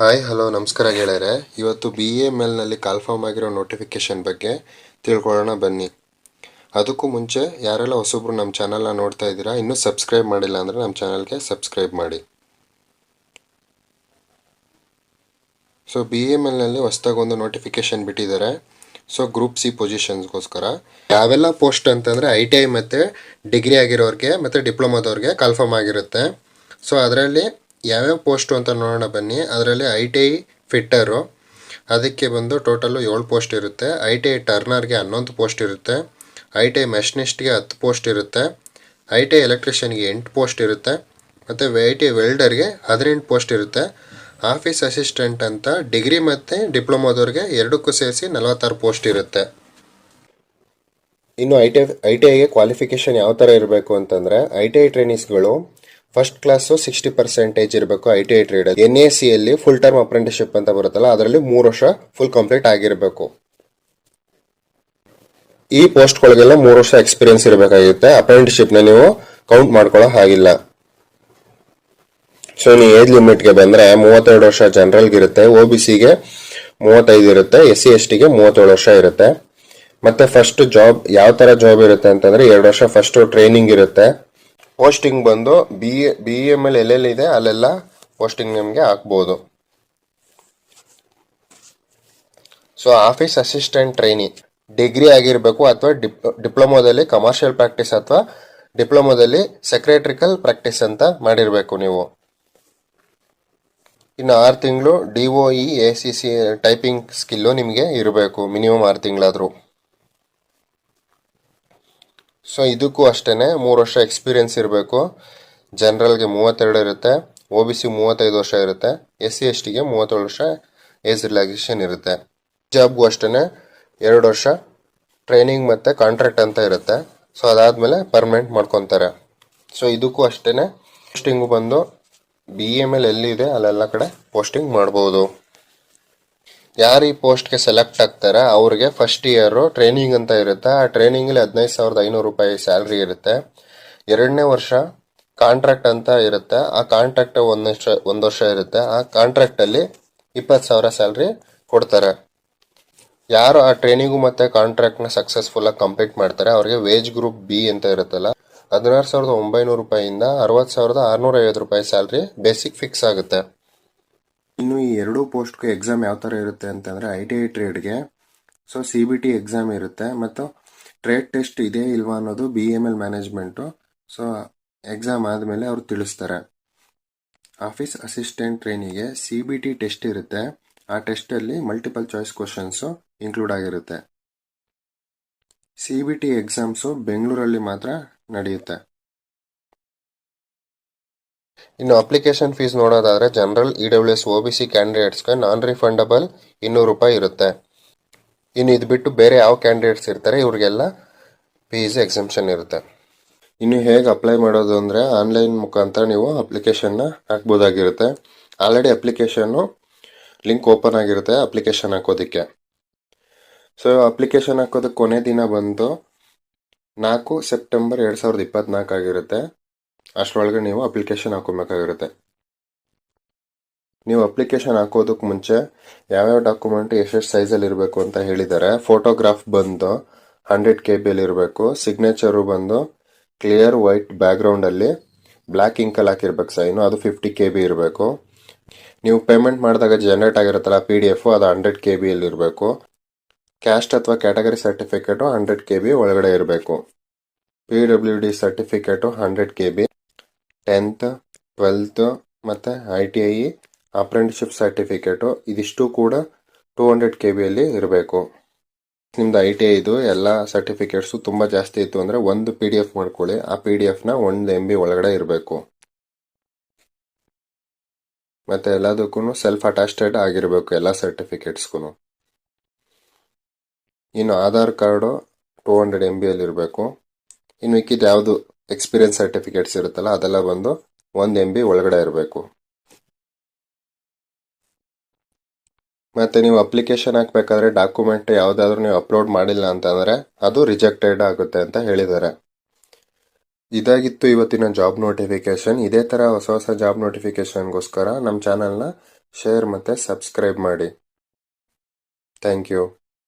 Hi hello ನಮಸ್ಕಾರ ಗೆಳೆಯರೆ. ಇವತ್ತು ಬಿ ಎ ಎಲ್ನಲ್ಲಿ ಕಾಲ್ಫಾರ್ಮ್ ಆಗಿರೋ ನೋಟಿಫಿಕೇಶನ್ ಬಗ್ಗೆ ತಿಳ್ಕೊಳ್ಳೋಣ ಬನ್ನಿ. ಅದಕ್ಕೂ ಮುಂಚೆ ಯಾರೆಲ್ಲ ಹೊಸಬ್ರು ನಮ್ಮ ಚಾನಲ್ನ ನೋಡ್ತಾ ಇದ್ದೀರಾ, ಇನ್ನೂ ಸಬ್ಸ್ಕ್ರೈಬ್ ಮಾಡಿಲ್ಲ ಅಂದರೆ ನಮ್ಮ ಚಾನಲ್ಗೆ ಸಬ್ಸ್ಕ್ರೈಬ್ ಮಾಡಿ. ಸೊ ಬಿ ಎ ಎಲ್ನಲ್ಲಿ ಹೊಸ್ದಾಗಿ ಒಂದು ನೋಟಿಫಿಕೇಶನ್ ಬಿಟ್ಟಿದ್ದಾರೆ. ಸೊ ಗ್ರೂಪ್ ಸಿ ಪೊಸಿಷನ್ಸ್ಗೋಸ್ಕರ ಯಾವೆಲ್ಲ ಪೋಸ್ಟ್ ಅಂತಂದರೆ ಐ ಟಿ ಐ ಮತ್ತು ಡಿಗ್ರಿ ಆಗಿರೋರಿಗೆ ಮತ್ತು ಡಿಪ್ಲೊಮಾದವ್ರಿಗೆ ಕನ್ಫರ್ಮ್ ಆಗಿರುತ್ತೆ. ಸೊ ಅದರಲ್ಲಿ ಯಾವ್ಯಾವ ಪೋಸ್ಟು ಅಂತ ನೋಡೋಣ ಬನ್ನಿ. ಅದರಲ್ಲಿ ಐ ಟಿ ಐ ಫಿಟ್ಟರು, ಅದಕ್ಕೆ ಬಂದು ಟೋಟಲು ಏಳು ಪೋಸ್ಟ್ ಇರುತ್ತೆ. ಐ ಟಿ ಐ ಟರ್ನರ್ಗೆ ಹನ್ನೊಂದು ಪೋಸ್ಟ್ ಇರುತ್ತೆ. ಐ ಟಿ ಐ ಮೆಷನಿಸ್ಟ್ಗೆ ಹತ್ತು ಪೋಸ್ಟ್ ಇರುತ್ತೆ. ಐ ಟಿ ಐ ಎಲೆಕ್ಟ್ರಿಷಿಯನ್ಗೆ ಎಂಟು ಪೋಸ್ಟ್ ಇರುತ್ತೆ. ಮತ್ತು ಐ ಟಿ ಐ ವೆಲ್ಡರ್ಗೆ ಹದಿನೆಂಟು ಪೋಸ್ಟ್ ಇರುತ್ತೆ. ಆಫೀಸ್ ಅಸಿಸ್ಟೆಂಟ್ ಅಂತ ಡಿಗ್ರಿ ಮತ್ತು ಡಿಪ್ಲೊಮಾದವ್ರಿಗೆ ಎರಡಕ್ಕೂ ಸೇರಿಸಿ ನಲವತ್ತಾರು ಪೋಸ್ಟ್ ಇರುತ್ತೆ. ಇನ್ನು ಐ ಟಿ ಐ ಟಿ ಐಗೆ ಕ್ವಾಲಿಫಿಕೇಷನ್ ಯಾವ ಥರ ಇರಬೇಕು ಅಂತಂದರೆ ಐ ಟಿ ಐ ಟ್ರೈನೀಸ್ಗಳು ಫಸ್ಟ್ ಕ್ಲಾಸು ಸಿಕ್ಸ್ಟಿ ಪರ್ಸೆಂಟೇಜ್ ಇರಬೇಕು I T I trade N A ಸಿಯಲ್ಲಿ ಫುಲ್ ಟರ್ಮ್ ಅಪ್ರೆಂಟಿಸ್ಶಿಪ್ ಅಂತ ಬರುತ್ತಲ್ಲ, ಅದರಲ್ಲಿ ಮೂರು ವರ್ಷ ಫುಲ್ ಕಂಪ್ಲೀಟ್ ಆಗಿರಬೇಕು. ಈ ಪೋಸ್ಟ್ಗಳಿಗೆಲ್ಲ ಮೂರು ವರ್ಷ ಎಕ್ಸ್ಪೀರಿಯನ್ಸ್ ಇರಬೇಕಾಗುತ್ತೆ ಅಪ್ರೆಂಟಿಸ್ಶಿಪ್ನ ನೀವು ಕೌಂಟ್ ಮಾಡ್ಕೊಳ್ಳೋ ಹಾಗಿಲ್ಲ. ಸೊ ನೀವು ಏಜ್ ಲಿಮಿಟ್ಗೆ ಬಂದರೆ ಮೂವತ್ತೆರಡು ವರ್ಷ ಜನರಲ್ಗೆ ಇರುತ್ತೆ ಒ ಬಿ ಸಿಗೆ ಮೂವತ್ತೈದು ಇರುತ್ತೆ ಎಸ್ ಸಿ ಎಸ್ ಟಿಗೆ ಮೂವತ್ತೇಳು ವರ್ಷ ಇರುತ್ತೆ. ಮತ್ತೆ ಫಸ್ಟ್ ಜಾಬ್ ಯಾವ ಥರ ಜಾಬ್ ಇರುತ್ತೆ ಅಂತಂದ್ರೆ ಎರಡು ವರ್ಷ ಫಸ್ಟ್ ಟ್ರೈನಿಂಗ್ ಇರುತ್ತೆ. ಪೋಸ್ಟಿಂಗ್ ಬಂದು B A B M L ಎಲ್ಲೆಲ್ಲಿ ಇದೆ ಅಲ್ಲೆಲ್ಲ ಪೋಸ್ಟಿಂಗ್ ನಿಮಗೆ ಹಾಕ್ಬೋದು. So office assistant trainee degree ಆಗಿರಬೇಕು ಅಥವಾ ಡಿಪ್, ಡಿಪ್ಲೊಮೋದಲ್ಲಿ ಕಮರ್ಷಿಯಲ್ ಪ್ರಾಕ್ಟೀಸ್ ಅಥವಾ ಡಿಪ್ಲೊಮೋದಲ್ಲಿ ಸೆಕ್ರೆಟ್ರಿಕಲ್ ಪ್ರಾಕ್ಟೀಸ್ ಅಂತ ಮಾಡಿರಬೇಕು ನೀವು. ಇನ್ನು ಆರು ತಿಂಗಳು D O E A C C typing skill ನಿಮಗೆ ಇರಬೇಕು, ಮಿನಿಮಮ್ ಆರು ತಿಂಗಳಾದರೂ. ಸೊ ಇದಕ್ಕೂ ಅಷ್ಟೇ ಮೂರು ವರ್ಷ ಎಕ್ಸ್ಪೀರಿಯನ್ಸ್ ಇರಬೇಕು. ಜನರಲ್ಗೆ ಮೂವತ್ತೆರಡು ಇರುತ್ತೆ ಓ ಬಿ ಸಿ ಮೂವತ್ತೈದು ವರ್ಷ ಇರುತ್ತೆ ಎಸ್ ಸಿ ಎಸ್ ಟಿಗೆ ಮೂವತ್ತೇಳು ವರ್ಷ ಏಜ್ ರಿಲ್ಯಾಕ್ಸೇಷನ್ ಇರುತ್ತೆ. ಜಾಬ್ಗೂ ಅಷ್ಟೇ ಎರಡು ವರ್ಷ ಟ್ರೈನಿಂಗ್ ಮತ್ತು ಕಾಂಟ್ರಾಕ್ಟ್ ಅಂತ ಇರುತ್ತೆ. ಸೊ ಅದಾದಮೇಲೆ ಪರ್ಮನೆಂಟ್ ಮಾಡ್ಕೊತಾರೆ. ಸೊ ಇದಕ್ಕೂ ಅಷ್ಟೇ ಪೋಸ್ಟಿಂಗು ಬಂದು ಬಿ ಎಂ ಎಲ್ ಎಲ್ಲಿದೆ ಅಲ್ಲೆಲ್ಲ ಕಡೆ ಪೋಸ್ಟಿಂಗ್ ಮಾಡ್ಬೋದು. ಯಾರು ಈ ಪೋಸ್ಟ್ಗೆ ಸೆಲೆಕ್ಟ್ ಆಗ್ತಾರೆ, ಅವ್ರಿಗೆ ಫಸ್ಟ್ ಇಯರು ಟ್ರೈನಿಂಗ್ ಅಂತ ಇರುತ್ತೆ. ಆ ಟ್ರೈನಿಂಗಲ್ಲಿ ಹದಿನೈದು ಸಾವಿರದ ಐನೂರು ರೂಪಾಯಿ ಸ್ಯಾಲ್ರಿ ಇರುತ್ತೆ. ಎರಡನೇ ವರ್ಷ ಕಾಂಟ್ರಾಕ್ಟ್ ಅಂತ ಇರುತ್ತೆ. ಆ ಕಾಂಟ್ರಾಕ್ಟ್ ಒಂದು ವರ್ಷ ಒಂದು ವರ್ಷ ಇರುತ್ತೆ. ಆ ಕಾಂಟ್ರಾಕ್ಟಲ್ಲಿ ಇಪ್ಪತ್ತು ಸಾವಿರ ಸ್ಯಾಲ್ರಿ ಕೊಡ್ತಾರೆ. ಯಾರು ಆ ಟ್ರೈನಿಂಗು ಮತ್ತು ಕಾಂಟ್ರಾಕ್ಟ್ನ ಸಕ್ಸಸ್ಫುಲ್ಲಾಗಿ ಕಂಪ್ಲೀಟ್ ಮಾಡ್ತಾರೆ, ಅವ್ರಿಗೆ ವೇಜ್ ಗ್ರೂಪ್ ಬಿ ಅಂತ ಇರುತ್ತಲ್ಲ, ಹದಿನಾರು ಸಾವಿರದ ಒಂಬೈನೂರು ರೂಪಾಯಿಯಿಂದ ಅರವತ್ತು ಸಾವಿರದ ಆರುನೂರ ಐವತ್ತು ರೂಪಾಯಿ ಸ್ಯಾಲ್ರಿ ಬೇಸಿಕ್ ಫಿಕ್ಸ್ ಆಗುತ್ತೆ. ಇನ್ನು ಈ ಎರಡೂ ಪೋಸ್ಟ್ಗೆ ಎಕ್ಸಾಮ್ ಯಾವ ಥರ ಇರುತ್ತೆ ಅಂತಂದರೆ I T I ಟ್ರೇಡ್ಗೆ so C B T exam ಇರುತ್ತೆ, ಮತ್ತು ಟ್ರೇಡ್ ಟೆಸ್ಟ್ ಇದೆ ಇಲ್ವಾ ಅನ್ನೋದು B M L management so exam ಆದಮೇಲೆ ಅವ್ರು ತಿಳಿಸ್ತಾರೆ. ಆಫೀಸ್ ಅಸಿಸ್ಟೆಂಟ್ ಟ್ರೈನಿಗೆ ಸಿ ಬಿ ಟಿ ಟೆಸ್ಟ್ ಇರುತ್ತೆ. ಆ ಟೆಸ್ಟಲ್ಲಿ ಮಲ್ಟಿಪಲ್ ಚಾಯ್ಸ್ ಕ್ವಶನ್ಸು ಇನ್ಕ್ಲೂಡ್ ಆಗಿರುತ್ತೆ. ಸಿ ಬಿ ಟಿ ಎಕ್ಸಾಮ್ಸು ಬೆಂಗಳೂರಲ್ಲಿ ಮಾತ್ರ ನಡೆಯುತ್ತೆ. ಇನ್ನು ಅಪ್ಲಿಕೇಶನ್ ಫೀಸ್ ನೋಡೋದಾದ್ರೆ general E W S O B C ಕ್ಯಾಂಡಿಡೇಟ್ಸ್ಗೆ non refundable ಇನ್ನೂರು ರೂಪಾಯಿ ಇರುತ್ತೆ. ಇನ್ನು ಇದು ಬಿಟ್ಟು ಬೇರೆ ಯಾವ ಕ್ಯಾಂಡಿಡೇಟ್ಸ್ ಇರ್ತಾರೆ, ಇವ್ರಿಗೆಲ್ಲ ಫೀಸ್ ಎಕ್ಸೆಂಪ್ಷನ್ ಇರುತ್ತೆ. ಇನ್ನು ಹೇಗೆ ಅಪ್ಲೈ ಮಾಡೋದು ಅಂದರೆ ಆನ್ಲೈನ್ ಮುಖಾಂತರ ನೀವು ಅಪ್ಲಿಕೇಶನ್ನ ಹಾಕ್ಬೋದಾಗಿರುತ್ತೆ. ಆಲ್ರೆಡಿ ಅಪ್ಲಿಕೇಶನ್ನು ಲಿಂಕ್ ಓಪನ್ ಆಗಿರುತ್ತೆ ಅಪ್ಲಿಕೇಶನ್ ಹಾಕೋದಕ್ಕೆ. ಸೊ ಅಪ್ಲಿಕೇಶನ್ ಹಾಕೋದಕ್ಕೆ ಕೊನೆ ದಿನ ಬಂದು ನಾಲ್ಕು ಸೆಪ್ಟೆಂಬರ್ ಎರಡು ಸಾವಿರದ ಇಪ್ಪತ್ನಾಲ್ಕು ಆಗಿರುತ್ತೆ. ಅಷ್ಟರೊಳಗೆ ನೀವು ಅಪ್ಲಿಕೇಶನ್ ಹಾಕೋಬೇಕಾಗಿರುತ್ತೆ. ನೀವು ಅಪ್ಲಿಕೇಶನ್ ಹಾಕೋದಕ್ಕೆ ಮುಂಚೆ ಯಾವ್ಯಾವ ಡಾಕ್ಯುಮೆಂಟ್ ಎಷ್ಟೆಷ್ಟು ಸೈಜಲ್ಲಿ ಇರಬೇಕು ಅಂತ ಹೇಳಿದ್ದಾರೆ ಫೋಟೋಗ್ರಾಫ್ ಬಂದು ಹಂಡ್ರೆಡ್ ಕೆ ಬಿಯಲ್ಲಿ ಇರಬೇಕು ಸಿಗ್ನೇಚರು ಬಂದು ಕ್ಲಿಯರ್ ವೈಟ್ ಬ್ಯಾಕ್ಗ್ರೌಂಡಲ್ಲಿ ಬ್ಲ್ಯಾಕ್ ಇಂಕಲ್ಲಿ ಹಾಕಿರ್ಬೇಕು ಸೈನು ಅದು ಫಿಫ್ಟಿ ಕೆ ಬಿ ಇರಬೇಕು. ನೀವು ಪೇಮೆಂಟ್ ಮಾಡಿದಾಗ ಜನರೇಟ್ ಆಗಿರುತ್ತಲ್ಲ ಪಿ ಡಿ ಎಫ್ ಅದು ಹಂಡ್ರೆಡ್ ಕೆ ಬಿಯಲ್ಲಿ ಇರಬೇಕು. ಕ್ಯಾಸ್ಟ್ ಅಥವಾ category certificate hundred K B ಒಳಗಡೆ ಇರಬೇಕು. P W D certificate hundred K B tenth, twelfth ಮತ್ತು I T I apprenticeship certificate. ಇದಿಷ್ಟು ಕೂಡ ಟೂ ಹಂಡ್ರೆಡ್ ಕೆ ಬಿಯಲ್ಲಿ ಇರಬೇಕು. ನಿಮ್ದು ಐ ಟಿ ಐದು ಎಲ್ಲ ಸರ್ಟಿಫಿಕೇಟ್ಸು ತುಂಬ ಜಾಸ್ತಿ ಇತ್ತು ಅಂದರೆ ಒಂದು ಪಿ ಡಿ ಎಫ್ ಮಾಡ್ಕೊಳ್ಳಿ. ಆ ಪಿ ಡಿ ಎಫ್ನ ಒಂದು ಎಂ ಬಿ ಒಳಗಡೆ ಇರಬೇಕು. ಮತ್ತು ಎಲ್ಲದಕ್ಕೂ ಸೆಲ್ಫ್ ಅಟ್ಯಾಸ್ಟೆಡ್ ಆಗಿರಬೇಕು, ಎಲ್ಲ ಸರ್ಟಿಫಿಕೇಟ್ಸ್ಗೂ ಇನ್ನು Aadhaar card two hundred M ಬಿಯಲ್ಲಿ ಇರಬೇಕು. ಇನ್ನು ಮಿಕ್ಕಿದ ಯಾವುದು? ಎಕ್ಸ್ಪೀರಿಯನ್ಸ್ ಸರ್ಟಿಫಿಕೇಟ್ಸ್ ಇರುತ್ತಲ್ಲ, ಅದೆಲ್ಲ ಬಂದು ಒಂದು ಎಂ ಬಿ ಒಳಗಡೆ ಇರಬೇಕು. ಮತ್ತು ನೀವು ಅಪ್ಲಿಕೇಶನ್ ಹಾಕಬೇಕಾದ್ರೆ ಡಾಕ್ಯುಮೆಂಟ್ ಯಾವುದಾದ್ರೂ ನೀವು ಅಪ್ಲೋಡ್ ಮಾಡಿಲ್ಲ ಅಂತಂದರೆ ಅದು ರಿಜೆಕ್ಟೆಡ್ ಆಗುತ್ತೆ ಅಂತ ಹೇಳಿದ್ದಾರೆ. ಇದಾಗಿತ್ತು ಇವತ್ತಿನ ಜಾಬ್ ನೋಟಿಫಿಕೇಶನ್ ಇದೇ ಥರ ಹೊಸ ಹೊಸ ಜಾಬ್ ನೋಟಿಫಿಕೇಷನ್ಗೋಸ್ಕರ ನಮ್ಮ ಚಾನಲ್ನ ಶೇರ್ ಮತ್ತು ಸಬ್ಸ್ಕ್ರೈಬ್ ಮಾಡಿ. Thank you